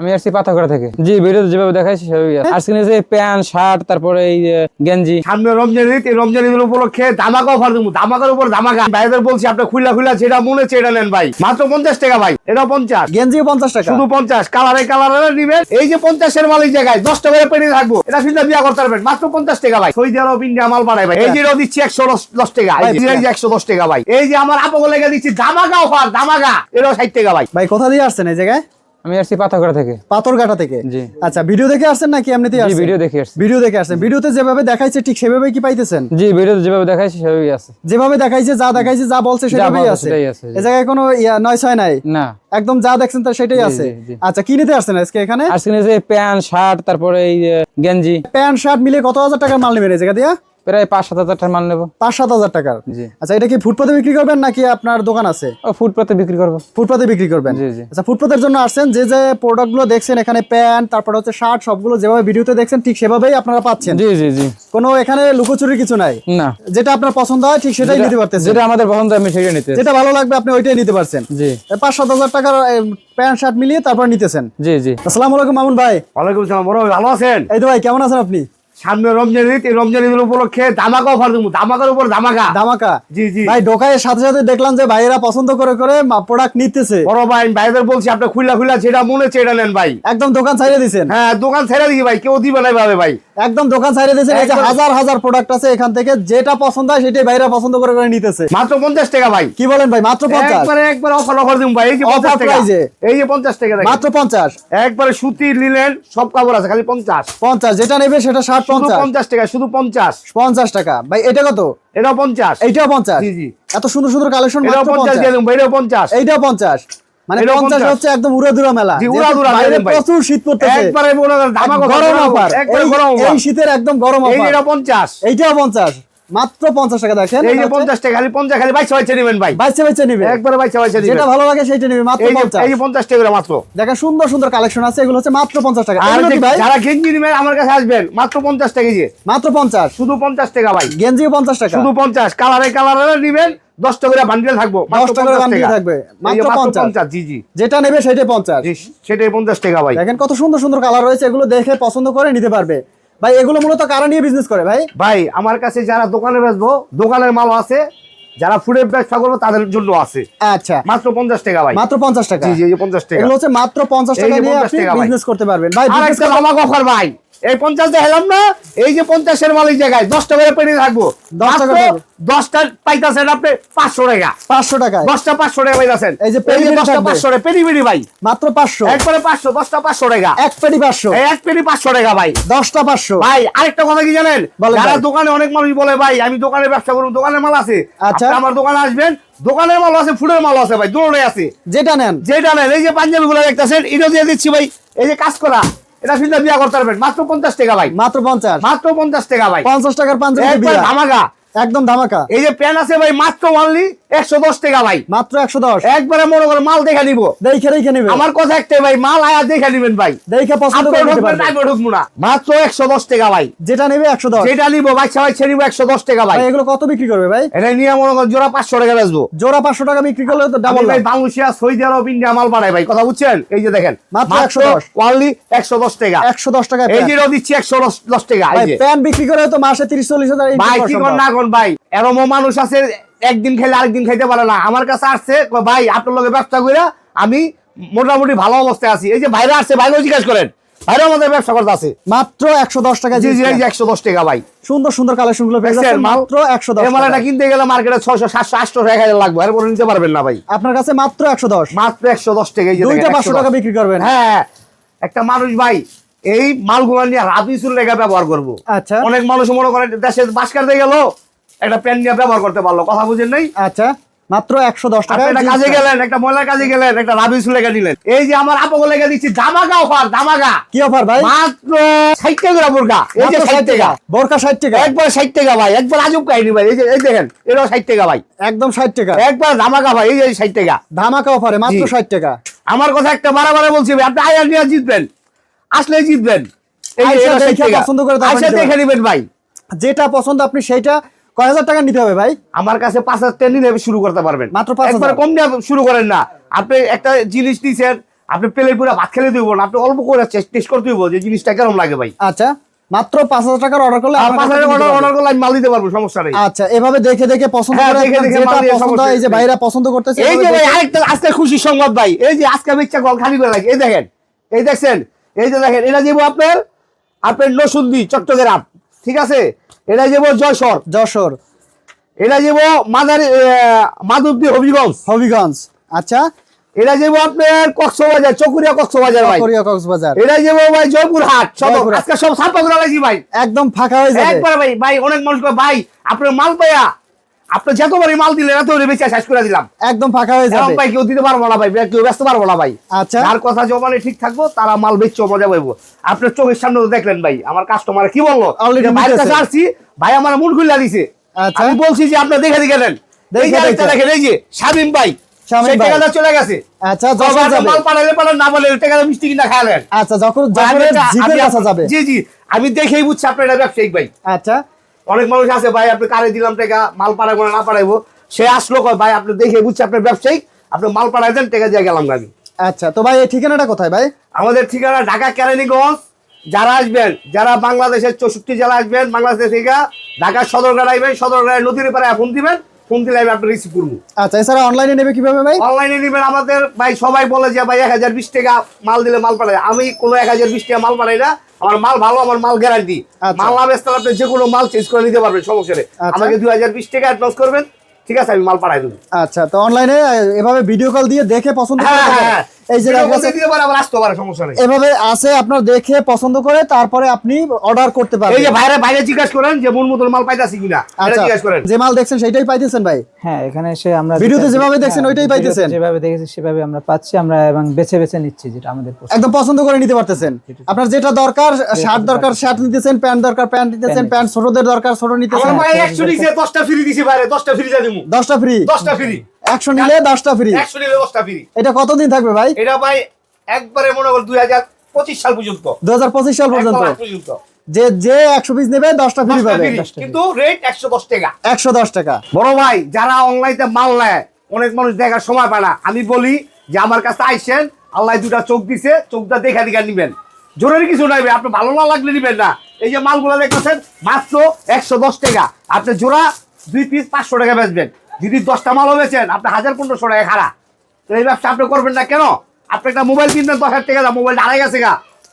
আমি আসছি পাথাগড়া থেকে। জি ভিডিওতে যেভাবে দেখাইছি সেভাবেই স্ক্রিনে যে প্যান্ট শার্ট তারপরে এই গেঞ্জি। সামনে রমজান ঈদ এই রমজান ঈদের উপলক্ষে ধামাকা অফার দেবো। ধামাকার উপর ধামাকা। ভাইদের বলছি আপনি খুলা খুলা যেটা মনে হচ্ছে এটা নেন ভাই। মাত্র পঞ্চাশ টাকা ভাই এটা পঞ্চাশ। গেঞ্জি পঞ্চাশ টাকা। শুধু পঞ্চাশ। কালারে কালারে নিবেন। এই যে পঞ্চাশের মাল এই জায়গায় দশ টাকা করে পেরিয়ে থাকব। এটা ফিল্ডে বিয়া করতে পারবেন মাত্র পঞ্চাশ টাকা ভাই। সৌদি আরব ইন্ডিয়া মাল বাড়ায় ভাই। এই যে দিচ্ছি একশো দশ টাকা। একশো দশ টাকা ভাই। এই যে আমার আপগো লেগে দিচ্ছি ধামাকা অফার ধামাকা। এটাও ষাট টাকা ভাই। ভাই কোথা দিয়ে আসছেন এই জায়গায়? আমি আসছি পাথাগড়া থেকে। পাথরঘাটা থেকে? জি। আচ্ছা ভিডিও দেখে আসছেন নাকি এমনিতেই আসছেন? ভিডিও দেখে আসছি। ভিডিও দেখে আসছেন। ভিডিওতে যেভাবে দেখাইছে ঠিক সেভাবে কি পাইতেছেন? জি ভিডিওতে যেভাবে দেখাইছি সেভাবেই আছে। যেভাবে দেখাইছে যা দেখাইছে যা বলছে সেভাবেই আছে। জি। জায়গায় কোনো ইয়া নয় ছয় নাই? না। একদম যা দেখছেন তা সেটাই আছে। আচ্ছা কি নিতে আসছেন আজকে এখানে? যে প্যান্ট শার্ট তারপরে এই গেঞ্জি। প্যান্ট শার্ট মিলে কত হাজার টাকার মাল নেবেন এই জায়গা দিয়া? প্রায় পাঁচ সাত হাজার টাকার মাল নেব। পাঁচ সাত হাজার টাকার? জি। আচ্ছা এটা কি ফুটপাতে বিক্রি করবেন নাকি আপনার দোকান আছে? ও ফুটপাতে বিক্রি করব। ফুটপাতে বিক্রি করবেন? জি, জি। আচ্ছা ফুটপাতের জন্য আসছেন যে যে প্রোডাক্টগুলো দেখছেন এখানে প্যান্ট তারপর হচ্ছে শার্ট সবগুলো যেভাবে ভিডিওতে দেখছেন ঠিক সেভাবেই আপনারা পাচ্ছেন। জি জি জি। কোনো এখানে লুকোচুরির কিছু নাই? না। যেটা আপনার পছন্দ হয় ঠিক সেটাই নিতে পারতেছেন। যেটা আমাদের পছন্দ আমি সেটা নিতে যেটা ভালো লাগবে আপনি ওইটাই নিতে পারছেন। জি। পাঁচ সাত হাজার টাকার প্যান্ট শার্ট মিলিয়ে তারপর নিতেছেন। জি জি। আসসালামু আলাইকুম মামুন ভাই। ওয়ালাইকুম সালাম বড় ভালো আছেন? এই তো ভাই কেমন আছেন আপনি? সামনে রমজান ঈদ রমজান ঈদের উপলক্ষে ধামাকা অফার দেবো। ধামাকার উপর ধামাকা। ধামাকা? জি জি। ভাই ঢোকায় সাথে সাথে দেখলাম যে ভাইয়েরা পছন্দ করে করে প্রোডাক্ট নিতেছে। বড় ভাই ভাইদের বলছি আপনি খুলা খুলা যেটা মনে হচ্ছে এটা নেন ভাই। একদম দোকান ছেড়ে দিছেন। হ্যাঁ দোকান ছেড়ে দিই ভাই কেউ দিবে না ভাবে ভাই। একদম দোকান ছাইড়ে দিয়েছেন এই যে হাজার হাজার প্রোডাক্ট আছে এখান থেকে যেটা পছন্দ হয় সেটাই ভাইরা পছন্দ করে করে নিতেছে। মাত্র পঞ্চাশ টাকা ভাই। কি বলেন ভাই মাত্র পঞ্চাশ? একবারে একবার অফার অফার দিন ভাই এই যে Offer পঞ্চাশ টাকা। এই যে পঞ্চাশ টাকা দেখেন। মাত্র পঞ্চাশ। একবারে সুতির নিলেন সব কাপড় আছে খালি পঞ্চাশ। পঞ্চাশ যেটা নেবে সেটা ষাট শুধু পঞ্চাশ। পঞ্চাশ টাকা শুধু পঞ্চাশ। পঞ্চাশ টাকা। ভাই এটা কত? এটা পঞ্চাশ। এইটাও পঞ্চাশ? জি, জি। এত সুন্দর সুন্দর কালেকশন মাত্র পঞ্চাশ পঞ্চাশ। দিয়ে দেবো ভাই এটাও পঞ্চাশ। এইটাও পঞ্চাশ। মানে 50 হচ্ছে একদম উড়াদুরা মেলা। উড়াদুরা বাইরে প্রচুর শীত পড়তেছে। একবারে মনে গরম অফার। এই শীতের একদম গরম এই যে অফার এটা পঞ্চাশ। এইটাও পঞ্চাশ। মাত্র পঞ্চাশ টাকা দেখেন। এই যে পঞ্চাশ টাকা খালি পঞ্চাশ খালি বাইশ বাইছে নেবেন ভাই। বাইচে বাইচে নিবে। একবারে যেটা ভালো লাগে সেটা নিবে মাত্র এই যে পঞ্চাশ। এই যে পঞ্চাশ টাকা মাত্র। দেখেন সুন্দর সুন্দর কালেকশন আছে। এগুলো হচ্ছে মাত্র পঞ্চাশ টাকা। আর ভাই? যারা গেঞ্জি নেবেন আমার কাছে আসবেন। মাত্র পঞ্চাশ টাকা যে। মাত্র পঞ্চাশ। শুধু পঞ্চাশ টাকা ভাই। গেঞ্জিও পঞ্চাশ টাকা। শুধু পঞ্চাশ। কালারে কালারে নিবেন। দশটা করে বান্ডিল থাকব মাত্র 10 টা করে 50 থাকবে। মাত্র মাত্র 50 পঞ্চাশ জি জি। যেটা নেবে সেটাই পঞ্চাশ। সেটাই পঞ্চাশ টাকা ভাই। দেখেন কত সুন্দর সুন্দর কালার রয়েছে এগুলো দেখে পছন্দ করে নিতে পারবে। ভাই এগুলো মূলত কারা নিয়ে বিজনেস করে ভাই? ভাই আমার কাছে যারা দোকানে বেচবো দোকানের মাল আছে যারা ফুডের ব্যবসা করব তাদের জন্য আছে। আচ্ছা। মাত্র পঞ্চাশ টাকা ভাই। মাত্র পঞ্চাশ টাকা। জি জি পঞ্চাশ টাকা। এগুলো হচ্ছে মাত্র পঞ্চাশ টাকা নিয়ে আপনি বিজনেস করতে পারবেন। ভাই অফার ভাই। এই পঞ্চাশ দেখালাম না এই যে পঞ্চাশের মাল এই জায়গায় দশটা করে পেরিয়ে থাকব 10 টাকা মাত্র করে। দশটা পাইতাছেন আপনি পাঁচশো টাকা। পাঁচশো টাকায়। দশটা পাঁচশো টাকা পাইতাছেন। এই যে পেরি পেরি দশটা পাঁচশো টাকা পেরি পেরি ভাই। মাত্র পাঁচশো। একবারে পাঁচশো দশটা পাঁচশো টাকা। এক পেটি পাঁচশো। এক পেরি পাঁচশো টাকা ভাই। দশটা পাঁচশো। ভাই আরেকটা কথা কি জানেন? যারা দোকানে অনেক মানুষ বলে ভাই আমি দোকানে ব্যবসা করব দোকানের মাল আছে। আচ্ছা। আমার দোকানে আসবেন দোকানের মাল আছে ফুডের মাল আছে ভাই দুটোই আছে। যেটা নেন। যেটা নেন এই যে পাঞ্জাবি গুলো দেখতেছেন এটা দিয়ে দিচ্ছি ভাই। এই যে কাজ করা এটা ফিল্টার বিয়া করতে পারবেন। মাত্র পঞ্চাশ টাকা ভাই। মাত্র পঞ্চাশ। মাত্র পঞ্চাশ টাকা ভাই। পঞ্চাশ টাকার পাঞ্জাবি। ধামাকা। একদম ধামাকা। এই যে প্যান আছে ভাই মাত্র অনলি একশো দশ টাকা ভাই। মাত্র একশো দশ। একবারে মনে করে মাল দেখা নিব। দেখে রেখে নেবে। আমার কথা একটাই ভাই মাল আয়া দেখা নিবেন ভাই। দেখে পছন্দ করে ঢুকবো না। মাত্র একশো দশ টাকা ভাই। যেটা নেবে একশো দশ। যেটা নিবো বাচ্চা বাচ্চা নিবো একশো দশ টাকা ভাই। ভাই এগুলো কত বিক্রি করবে ভাই? এটা নিয়ে মনে করেন জোড়া পাঁচশো টাকা বেচবো। জোড়া পাঁচশো টাকা বিক্রি করলে তো ডাবল ভাই বাংলাদেশিয়া সৌদি আরব ইন্ডিয়া মাল বাড়াই ভাই কথা বুঝছেন? এই যে দেখেন মাত্র 110 অনলি একশো দশ টাকা। একশো দশ টাকা এই যে দিচ্ছি একশো দশ টাকা প্যান বিক্রি করে তো মাসে তিরিশ চল্লিশ হাজার ভাই কি কর না কোন ভাই এরমও মানুষ আছে একদিন খেলে আরেকদিন খাইতে পারে না। আমার কাছে আসছে ভাই আপনার লগে ব্যবসা করে আমি মোটামুটি ভালো অবস্থায় আছি। এই যে ভাইরা আসছে ভাইরাও জিজ্ঞেস করেন। ভাইরা আমাদের ব্যবসা করতে আছে মাত্র একশো দশ টাকা জি জি একশো দশ টাকা ভাই। সুন্দর সুন্দর কালেকশনগুলো পেয়ে দেখছেন যাচ্ছেন মাল? মাত্র একশো দশ মালাটা কিনতে গেলে মার্কেটে ছয়শো সাতশো আটশো এক হাজার লাগবে এরপরে নিতে পারবেন না ভাই। আপনার কাছে মাত্র একশো দশ। মাত্র একশো দশ টাকা দুইটা পাঁচশো টাকা বিক্রি করবেন। হ্যাঁ একটা মানুষ ভাই এই মালগুলো নিয়ে ব্যবহার করব। আচ্ছা। অনেক মানুষ মনে করেন দেশে বাস কাটতে গেল একটা প্যান নিয়ে ব্যবহার করতে পারল কথা বুঝেন নাই? আচ্ছা মাত্র একশো দশ টাকা একটা কাজে গেলেন একটা ময়লার কাজে গেলেন একটা রাবিসুর লেগে নিলেন এই যে আমার আপগো লেগে দিচ্ছি ধামাকা অফার ধামাকা। কি অফার ভাই? মাত্র ষাট টাকা বোরকা এই যে ষাট টাকা। বোরকা ষাট টাকা। একবার ষাট টাকা ভাই একবার আজব কাহিনী ভাই। এই যে এই দেখেন এটাও ষাট টাকা ভাই। একদম ষাট টাকা। একবার ধামাকা ভাই এই যে ষাট টাকা। ধামাকা অফারে মাত্র ষাট টাকা। আমার কথা একটা বারে বলছি ভাই, আপনি আয়ার নিয়ে জিতবেন। আসলেই জিতবেন। এই যে আইসা এটা 60 দেখে টাকা। পছন্দ করে দেখে নিবেন ভাই। যেটা পছন্দ আপনি সেইটা কয় হাজার টাকা নিতে হবে ভাই? আমার কাছে পাঁচ হাজার টাকা নিলে শুরু করতে পারবেন। মাত্র 5,000 একবার কম দিয়ে শুরু করেন না। আপনি একটা জিনিস নিছেন আপনি পেলে পুরো ভাত খেলে দিব না আপনি অল্প করে টেস্ট করতে দিব যে জিনিসটা কেমন লাগে ভাই। আচ্ছা মাত্র পাঁচ হাজার টাকার অর্ডার করলে পাঁচ হাজার অর্ডার অর্ডার করলে আমি মাল দিতে পারব সমস্যা নেই। আচ্ছা এভাবে দেখে দেখে পছন্দ হ্যাঁ, করে দেখে আপনার দেখে যেটা মাল দিয়ে পছন্দ এই যে ভাইরা পছন্দ করতেছে এই যে ভাই আরেকটা আজকে খুশি সংবাদ ভাই। এই যে আজকে আমি ইচ্ছা গল খালি করে লাগে এই দেখেন এই দেখছেন এই যে দেখেন এটা যাব আপনার আপনার নসুন্দি চট্টগ্রাম। ঠিক আছে? এটা যাব যশোর। যশোর। এটা যাব মাদারি মাধবদী হবিগঞ্জ। হবিগঞ্জ। আচ্ছা। এটা যাব আপনার কক্সবাজার চকুরিয়া কক্সবাজার ভাই। চকুরিয়া কক্সবাজার। এটা যাব ভাই জয়পুরহাট। সব। আজকে সব সাপা করে ভাই। একদম ফাঁকা হয়ে যাবে। একবার ভাই ভাই অনেক মানুষ ভাই আপনার মাল পাইয়া আপনি মাল দিলেন এত শেষ করে দিলাম। একদম ফাঁকা হয়ে যাবে। ভাই কেউ দিতে পারব না ভাই কেউ ব্যস্ত পারব না ভাই। আচ্ছা। যার কথা জমানে ঠিক থাকব তারা মাল বেচছো মজা পাইবো। আপনার চোখের সামনে তো দেখলেন ভাই আমার কাস্টমার কি বলল? ভাইয়ের কাছে আসছি ভাই আমার মন খুলে দিছে। আচ্ছা। আমি বলছি যে আপনি দেখে নেন। দেখেন এই যে শামিম ভাই চলে গেছে। আচ্ছা মাল পাঠালে পাঠান না মিষ্টি কিনা খাওয়ালেন আচ্ছা যখন আমি জি জি দেখেই বুঝছি আপনার এটা ব্যবসায়িক ভাই। আচ্ছা। অনেক মানুষ আছে ভাই আপনি কারে দিলাম টাকা? মাল পাড়াবো না পাড়াইবো সে আসলো কয় ভাই আপনি দেখে বুঝছে আপনার ব্যবসায়ী আপনি মাল পাড়াই দেন টাকা দিয়ে গেলাম আমি। আচ্ছা তো ভাই এই ঠিকানাটা কোথায় ভাই? আমাদের ঠিকানা ঢাকা কেরানীগঞ্জ। যারা আসবেন যারা বাংলাদেশের চৌষট্টি জেলা আসবেন বাংলাদেশ থেকে ঢাকা সদরঘাট আসবেন সদরঘাট নদীর পাড়ায় ফোন দিবেন ফোন দিলে আমি আপনার রিসিভ করব। আচ্ছা এছাড়া অনলাইনে নেবে কীভাবে ভাই? অনলাইনে নেবেন আমাদের ভাই সবাই বলে যে ভাই এক হাজার বিশ টাকা মাল দিলে মাল পাঠায়। আমি কোনো এক হাজার বিশ টাকা মাল পাঠাই না। আমার মাল ভালো আমার মাল গ্যারান্টি আচ্ছা। মাল না বেচতে আপনি যে কোনো মাল চেঞ্জ করে নিতে পারবেন সমস্যা নেই। আচ্ছা। আমাকে দুই হাজার বিশ টাকা অ্যাডভান্স করবেন। ঠিক আছে আমি মাল পাঠাই দেবো। আচ্ছা তো অনলাইনে এভাবে ভিডিও কল দিয়ে দেখে পছন্দ করে হ্যাঁ, হ্যাঁ, এই যে এভাবে আছে আপনার দেখে পছন্দ করে তারপরে আপনি অর্ডার করতে এই যে বাইরে বাইরে জিজ্ঞাসা করেন যে মন মতন মাল পাইতাছি কিনা এটা আচ্ছা জিজ্ঞাসা করেন। যে মাল দেখছেন সেটাই পাইতেছেন ভাই? হ্যাঁ এখানে এসে আমরা ভিডিওতে যেটা- যেভাবে দেখছেন হ্যাঁ, ওইটাই পাইতেছেন? যেভাবে দেখেছি সেভাবে আমরা পাচ্ছি আমরা এবং বেছে বেছে নিচ্ছি যেটা আমাদের একদম পছন্দ করে নিতে পারতেছেন। আপনার যেটা দরকার শার্ট দরকার। শার্ট নিতেছেন প্যান্ট দরকার প্যান্ট নিতেছেন প্যান্ট ছোটদের দরকার ছোট আমার নিতেছেন ভাই একশো নিচে দশটা ফ্রি দিছি বাইরে দশটা ফ্রি যা দিমু। দশটা ফ্রি দশটা ফ্রি একশো নিলে দশটা ফ্রি একশো নিলে দশটা ফ্রি এটা কতদিন থাকবে ভাই? এটা ভাই একবারে মনে কর দুই হাজার পঁচিশ সাল পর্যন্ত। দু সাল পর্যন্ত। এক মাস পর্যন্ত। যে যে একশো পিস নেবে দশটা ফ্রি পাবে। কিন্তু রেট একশো দশ টাকা। একশো দশ টাকা। বড় ভাই যারা অনলাইনে মাল নেয় অনেক মানুষ দেখার সময় পায় না। আমি বলি যে আমার কাছে আইসেন আল্লাহ দুটা চোখ দিছে চোখটা দেখা দেখা নিবেন। জরুরি কিছু নাই আপনি ভালো না লাগলে নিবেন না। এই যে মালগুলো দেখতেছেন মাত্র একশো দশ টাকা। আপনি জোড়া দুই পিস পাঁচশো টাকা বেচবেন। যদি দশটা মালও বেচেন আপনি হাজার পনেরোশো টাকা খারাপ তো এই ব্যবসা আপনি করবেন না কেন? আপনি একটা মোবাইল কিনবেন দশ হাজার টাকা দাম মোবাইলটা হারাই গেছে গা।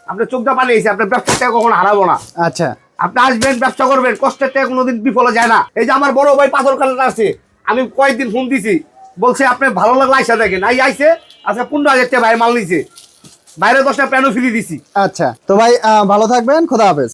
আপনার চোখটা পালিয়েছে আপনার ব্যবসার টাকা কখনো হারাবো না। আচ্ছা। আপনি আসবেন ব্যবসা করবেন কষ্টের টাকা কোনোদিন বিফলে যায় না। এই যে আমার বড় ভাই পাথর কালার আছে আমি কয়েকদিন ফোন দিছি। বলছে আপনি ভালো লাগলে আইসা দেখেন। আই আইসে আচ্ছা পনেরো হাজার টাকা ভাই মাল নিছে। বাইরে দশটা প্যানও ফ্রি দিছি। আচ্ছা। তো ভাই ভালো থাকবেন খোদা হাফেজ।